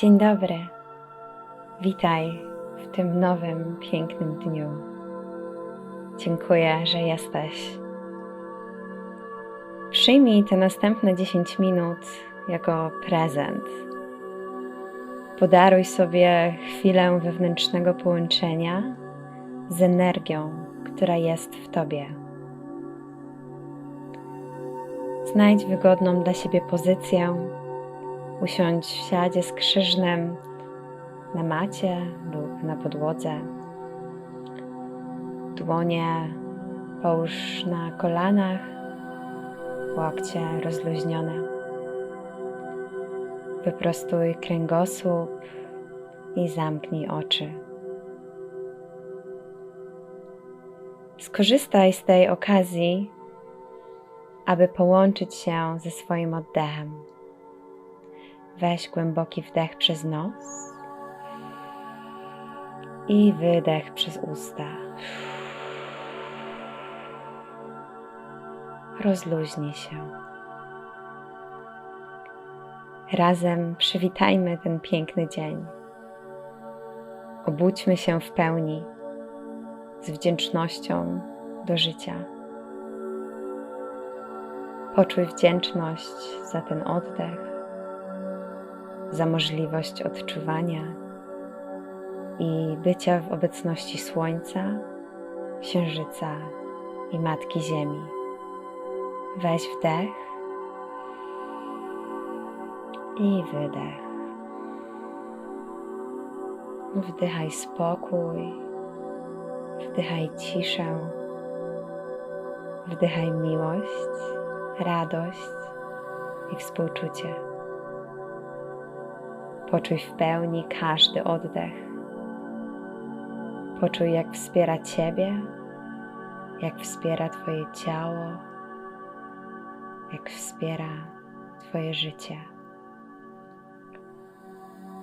Dzień dobry. Witaj w tym nowym, pięknym dniu. Dziękuję, że jesteś. Przyjmij te następne 10 minut jako prezent. Podaruj sobie chwilę wewnętrznego połączenia z energią, która jest w Tobie. Znajdź wygodną dla siebie pozycję. Usiądź w siadzie z krzyżnem na macie lub na podłodze. Dłonie połóż na kolanach, łokcie rozluźnione. Wyprostuj kręgosłup i zamknij oczy. Skorzystaj z tej okazji, aby połączyć się ze swoim oddechem. Weź głęboki wdech przez nos i wydech przez usta. Rozluźnij się. Razem przywitajmy ten piękny dzień. Obudźmy się w pełni z wdzięcznością do życia. Poczuj wdzięczność za ten oddech, za możliwość odczuwania i bycia w obecności Słońca, Księżyca i Matki Ziemi. Weź wdech i wydech. Wdychaj spokój, wdychaj ciszę, wdychaj miłość, radość i współczucie. Poczuj w pełni każdy oddech. Poczuj, jak wspiera Ciebie, jak wspiera Twoje ciało, jak wspiera Twoje życie.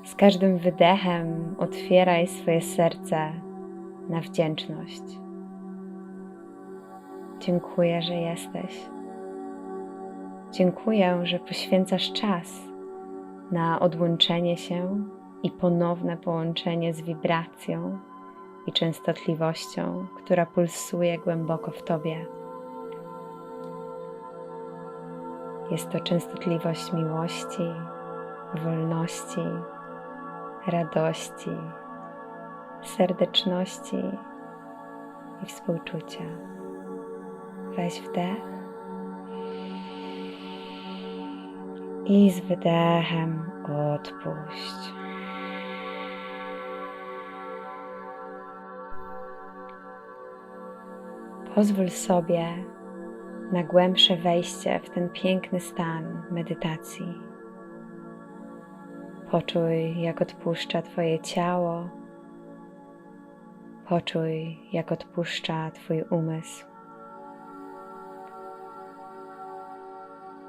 Z każdym wydechem otwieraj swoje serce na wdzięczność. Dziękuję, że jesteś. Dziękuję, że poświęcasz czas na odłączenie się i ponowne połączenie z wibracją i częstotliwością, która pulsuje głęboko w Tobie. Jest to częstotliwość miłości, wolności, radości, serdeczności i współczucia. Weź wdech i z wydechem odpuść. Pozwól sobie na głębsze wejście w ten piękny stan medytacji. Poczuj, jak odpuszcza Twoje ciało. Poczuj, jak odpuszcza Twój umysł.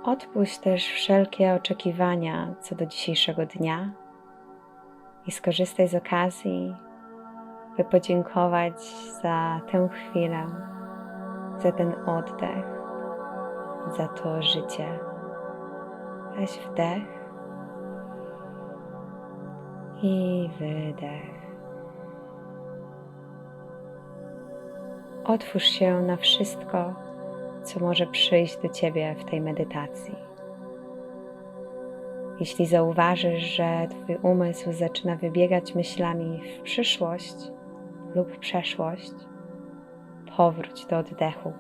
Odpuść też wszelkie oczekiwania co do dzisiejszego dnia i skorzystaj z okazji, by podziękować za tę chwilę, za ten oddech, za to życie. Weź wdech i wydech. Otwórz się na wszystko, co może przyjść do Ciebie w tej medytacji. Jeśli zauważysz, że Twój umysł zaczyna wybiegać myślami w przyszłość lub przeszłość, powróć do oddechu.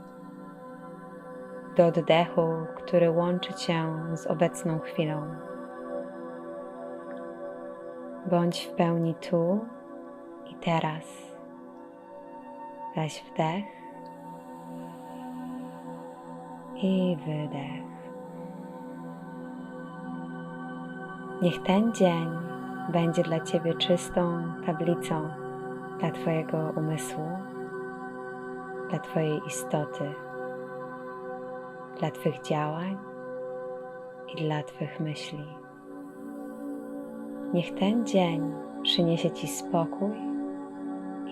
Do oddechu, który łączy Cię z obecną chwilą. Bądź w pełni tu i teraz. Weź wdech i wydech. Niech ten dzień będzie dla Ciebie czystą tablicą dla Twojego umysłu, dla Twojej istoty, dla Twych działań i dla Twych myśli. Niech ten dzień przyniesie Ci spokój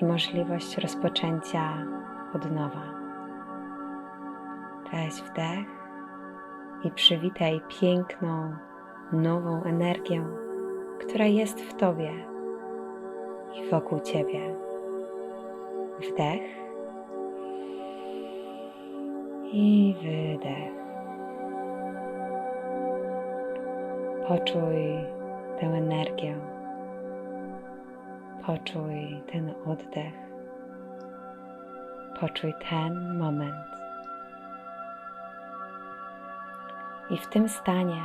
i możliwość rozpoczęcia od nowa. Weź wdech i przywitaj piękną, nową energię, która jest w Tobie i wokół Ciebie. Wdech i wydech. Poczuj tę energię. Poczuj ten oddech. Poczuj ten moment. I w tym stanie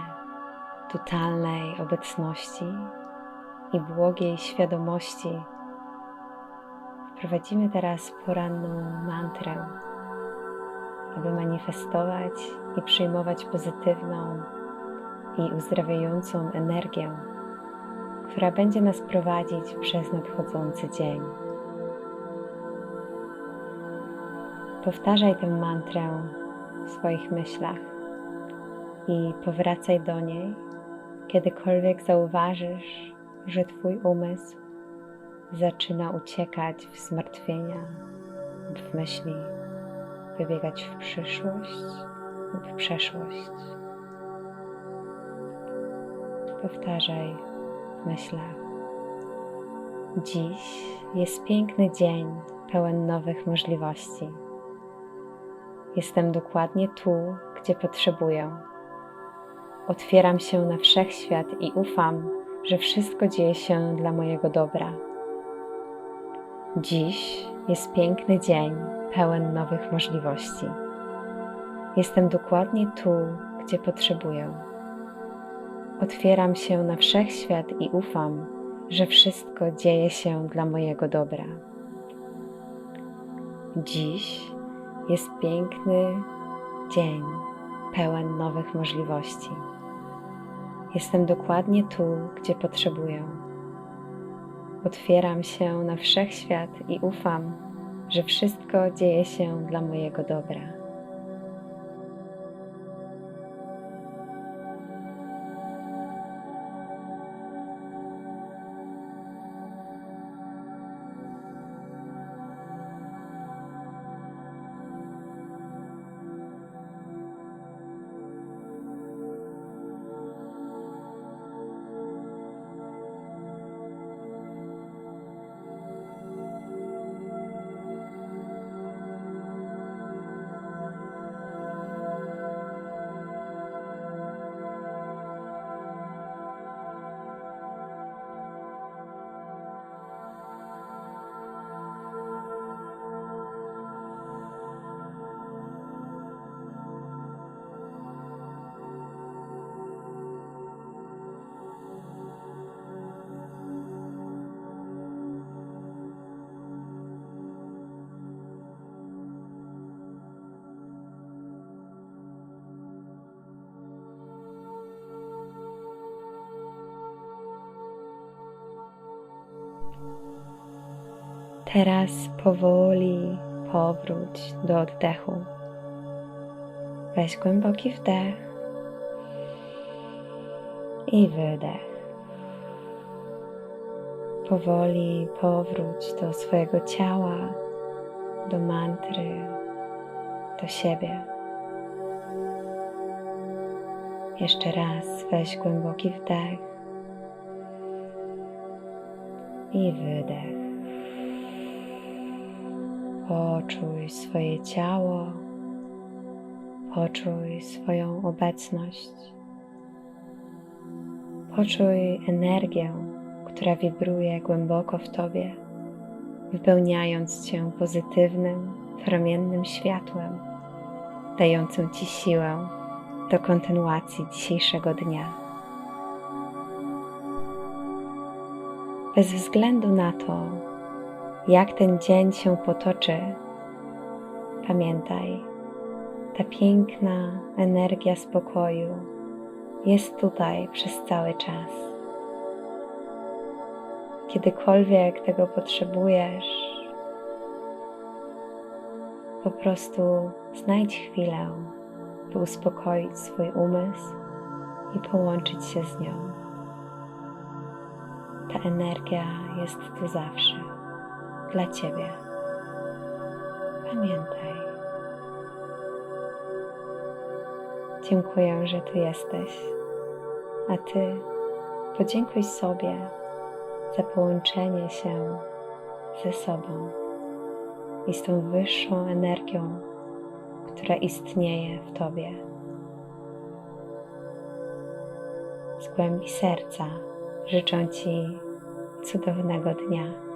totalnej obecności i błogiej świadomości wprowadzimy teraz poranną mantrę, aby manifestować i przyjmować pozytywną i uzdrawiającą energię, która będzie nas prowadzić przez nadchodzący dzień. Powtarzaj tę mantrę w swoich myślach i powracaj do niej, kiedykolwiek zauważysz, że Twój umysł zaczyna uciekać w zmartwienia lub w myśli, wybiegać w przyszłość lub przeszłość. Powtarzaj w myślach. Dziś jest piękny dzień, pełen nowych możliwości. Jestem dokładnie tu, gdzie potrzebuję. Otwieram się na wszechświat i ufam, że wszystko dzieje się dla mojego dobra. Dziś jest piękny dzień, pełen nowych możliwości. Jestem dokładnie tu, gdzie potrzebuję. Otwieram się na wszechświat i ufam, że wszystko dzieje się dla mojego dobra. Dziś jest piękny dzień, pełen nowych możliwości. Jestem dokładnie tu, gdzie potrzebuję. Otwieram się na wszechświat i ufam, że wszystko dzieje się dla mojego dobra. Teraz powoli powróć do oddechu. Weź głęboki wdech i wydech. Powoli powróć do swojego ciała, do mantry, do siebie. Jeszcze raz weź głęboki wdech i wydech. Poczuj swoje ciało, poczuj swoją obecność. Poczuj energię, która wibruje głęboko w Tobie, wypełniając Cię pozytywnym, promiennym światłem, dającym Ci siłę do kontynuacji dzisiejszego dnia. Bez względu na to, jak ten dzień się potoczy, pamiętaj, ta piękna energia spokoju jest tutaj przez cały czas. Kiedykolwiek tego potrzebujesz, po prostu znajdź chwilę, by uspokoić swój umysł i połączyć się z nią. Ta energia jest tu zawsze dla Ciebie. Pamiętaj. Dziękuję, że tu jesteś, a Ty Podziękuj sobie za połączenie się ze sobą i z tą wyższą energią, która istnieje w Tobie. Z głębi serca życzę Ci cudownego dnia.